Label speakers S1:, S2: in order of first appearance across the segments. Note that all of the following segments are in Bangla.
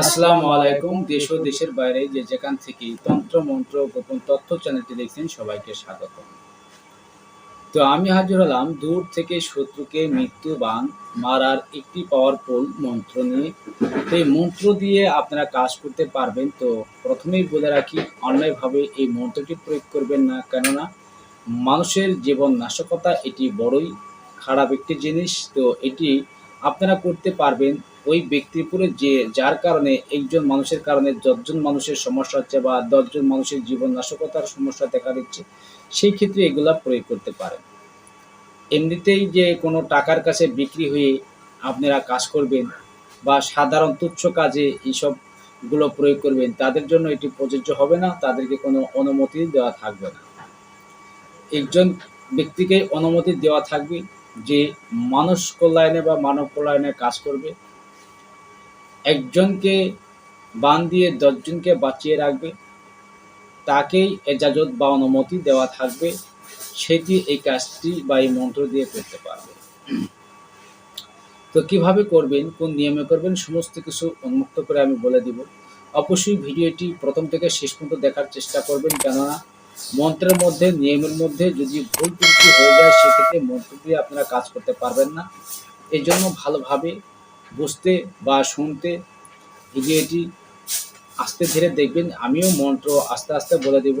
S1: আসসালামু আলাইকুম, দেশ ও দেশের বাইরে যে যেখান থেকে তন্ত্র, মন্ত্র গোপন তথ্য চ্যানেলটি দেখছেন, সবাইকে স্বাগত। তো আমি হাজির হলাম দূর থেকে শত্রুকে মৃত্যু বান মারার একটি পাওয়ারফুল মন্ত্র নিয়ে। তো এই মন্ত্র দিয়ে আপনারা কাজ করতে পারবেন। তো প্রথমেই বলে রাখি, অন্যায়ভাবে এই মন্ত্রটি প্রয়োগ করবেন না, কেননা মানুষের জীবন নাশকতা এটি বড়ই খারাপ একটি জিনিস। তো এটি আপনারা করতে পারবেন ওই ব্যক্তির উপরে যে, যার কারণে একজন মানুষের কারণে দশজন মানুষের সমস্যা হচ্ছে বা দশজন মানুষের জীবন নাশকতার সমস্যা দেখা দিচ্ছে, সেই ক্ষেত্রে এগুলা প্রয়োগ করতে পারেন এমনিতেই যে কোনো টাকার কাছে বিক্রি হয়ে আপনারা কাজ করবেন বা সাধারণ তুচ্ছ কাজে এইসবগুলো প্রয়োগ করবেন, তাদের জন্য এটি প্রযোজ্য হবে না, তাদেরকে কোনো অনুমতি দেওয়া থাকবে না। একজন ব্যক্তিকে অনুমতি দেওয়া থাকবে যে, মানুষ কল্যাণে বা মানব কল্যাণে কাজ করবে একজনকে বান দিয়ে দশজনকে বাঁচিয়ে রাখবে। তাকেই এজাজত বা অনুমতি দেওয়া থাকবে। সেটি এই কাজটি বা এই মন্ত্র দিয়ে করতে পারবে। তো কীভাবে করবেন, কোন নিয়মে করবেন, সমস্ত কিছু উন্মুক্ত করে আমি বলে দিব। অবশ্যই ভিডিওটি প্রথম থেকে শেষ পর্যন্ত দেখার চেষ্টা করবেন। কেননা মন্ত্রের মধ্যে, নিয়মের মধ্যে যদি ভুল ত্রুটি হয়ে যায়, সেক্ষেত্রে মন্ত্র দিয়ে আপনারা কাজ করতে পারবেন না। এই জন্য ভালোভাবে বুঝতে বা শুনতে ভিডিওটি আস্তে ধীরে দেখবেন, আমিও মন্ত্র আস্তে আস্তে বলে দেব।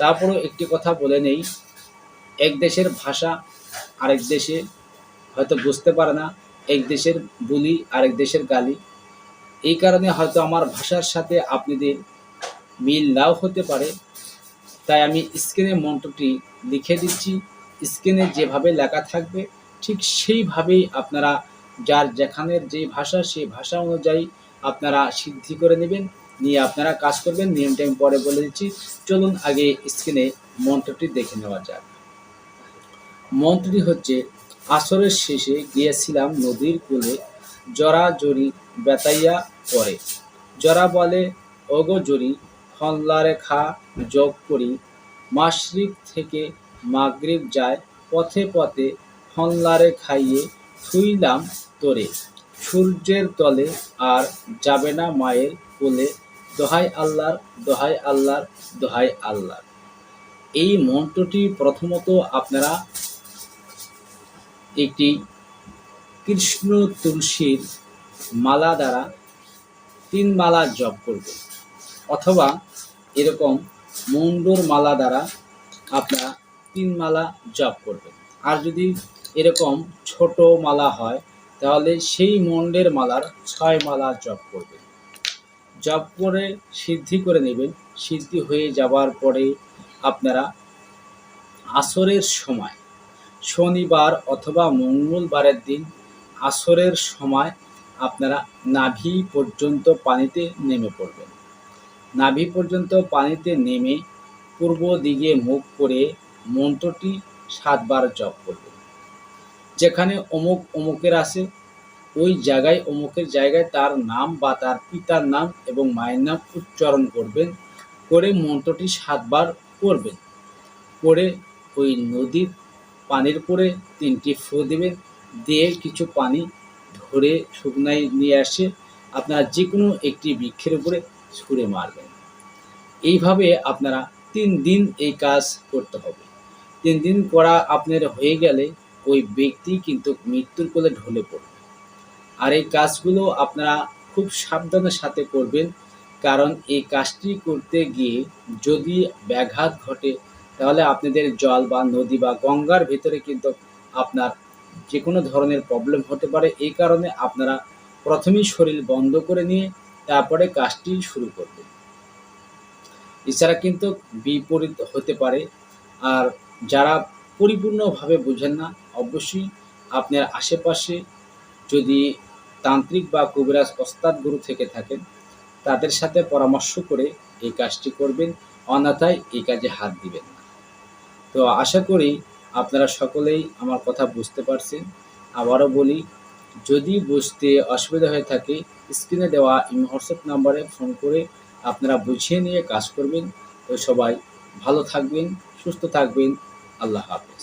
S1: তারপরও একটি কথা বলে নেই, এক দেশের ভাষা আরেক দেশে হয়তো বুঝতে পারে না, এক দেশের বুলি আরেক দেশের গালি। এই কারণে হয়তো আমার ভাষার সাথে আপনাদের মিল নাও হতে পারে। তাই আমি স্ক্রিনে মন্ত্রটি লিখে দিচ্ছি। স্ক্রিনে যেভাবে লেখা থাকবে, ঠিক সেইভাবেই আপনারা যার যেখানের যে ভাষা, সেই ভাষা অনুযায়ী আপনারা সিদ্ধি করে নেবেন, নিয়ে আপনারা কাজ করবেন। নিয়মটা আমি পরে বলে দিচ্ছি। চলুন আগে স্ক্রিনে মন্ত্রটি দেখে নেওয়া যাক। মন্ত্রটি হচ্ছে, আসরের শেষে গিয়েছিলাম নদীর কূলে, জরা জরি বেতাইয়া পড়ে জরা বলে, ওগো জরি হল্লারে খা, যোগ করি। মাসরিক থেকে মাগরিব যায়, পথে পথে হল্লারে খাইয়ে থুইলাম তোরে সূর্যের তলে আর যাবে না মায়ের কোলে, দোহাই আল্লাহর দোহাই আল্লাহর দোহাই আল্লাহর। এই মন্ত্রটি প্রথমত আপনারা একটি কৃষ্ণ তুলসীর মালা দ্বারা তিন মালা জপ করবে অথবা এরকম মুন্ডুর মালা দ্বারা আপনারা তিন মালা জপ করবেন। আর যদি এরকম ছোট মালা হয় তাহলে সেই মন্ডের মালার ছয় মালা জপ করবেন জপ করে সিদ্ধি করে নেবেন। সিদ্ধি হয়ে যাবার পরে আপনারা আসরের সময়, শনিবার অথবা মঙ্গলবারের দিন আসরের সময় আপনারা নাভি পর্যন্ত পানিতে নেমে পড়বেন। নাভি পর্যন্ত পানিতে নেমে পূর্ব দিকে মুখ করে মন্ত্রটি সাতবার জপ করবেন। যেখানে অমুক অমুকের আছে, ওই জায়গায়, অমুকের জায়গায় তার নাম বা তার পিতার নাম এবং মায়ের নাম উচ্চারণ করবেন, করে মন্ত্রটি সাতবার করবেন। করে ওই নদীর পানির উপরে তিনটি ফু দেবেন, দিয়ে কিছু পানি ধরে শুকনায় নিয়ে আসে, আপনারা যে কোনো একটি বৃক্ষের উপরে ছুঁড়ে মারবেন। এইভাবে আপনারা তিন দিন এই কাজ করতে হবে। তিন দিন করা আপনার হয়ে গেলে ওই ব্যক্তি কিন্তু মৃত্যুর কোলে ঢলে পড়বে। আর এই কাজগুলো আপনারা খুব সাবধানের সাথে করবেন, কারণ এই কাজটি করতে গিয়ে যদি ব্যাঘাত ঘটে, তাহলে আপনাদের জল বা নদী বা গঙ্গার ভেতরে কিন্তু আপনার যে কোনো ধরনের প্রবলেম হতে পারে। এই কারণে আপনারা প্রথমেই শরীর বন্ধ করে নিয়ে তারপরে কাজটি শুরু করবেন। এছাড়া কিন্তু বিপরীত হতে পারে। আর যারা পরিপূর্ণভাবে বোঝেন না। অবশ্যই আপনার আশেপাশে যদি তান্ত্রিক বা কবিরাজ ওস্তাদ গুরু থেকে থাকেন, তাদের সাথে পরামর্শ করে এই কাজটি করবেন, অন্যথায় এই কাজে হাত দিবেন না। তো আশা করি আপনারা সকলেই আমার কথা বুঝতে পারছেন। আবারও বলি, যদি বুঝতে অসুবিধা হয়ে থাকে, স্ক্রিনে দেওয়া হোয়াটসঅ্যাপ নাম্বারে ফোন করে আপনারা বুঝিয়ে নিয়ে কাজ করবেন। তো সবাই ভালো থাকবেন, সুস্থ থাকবেন। আল্লাহ হাফেজ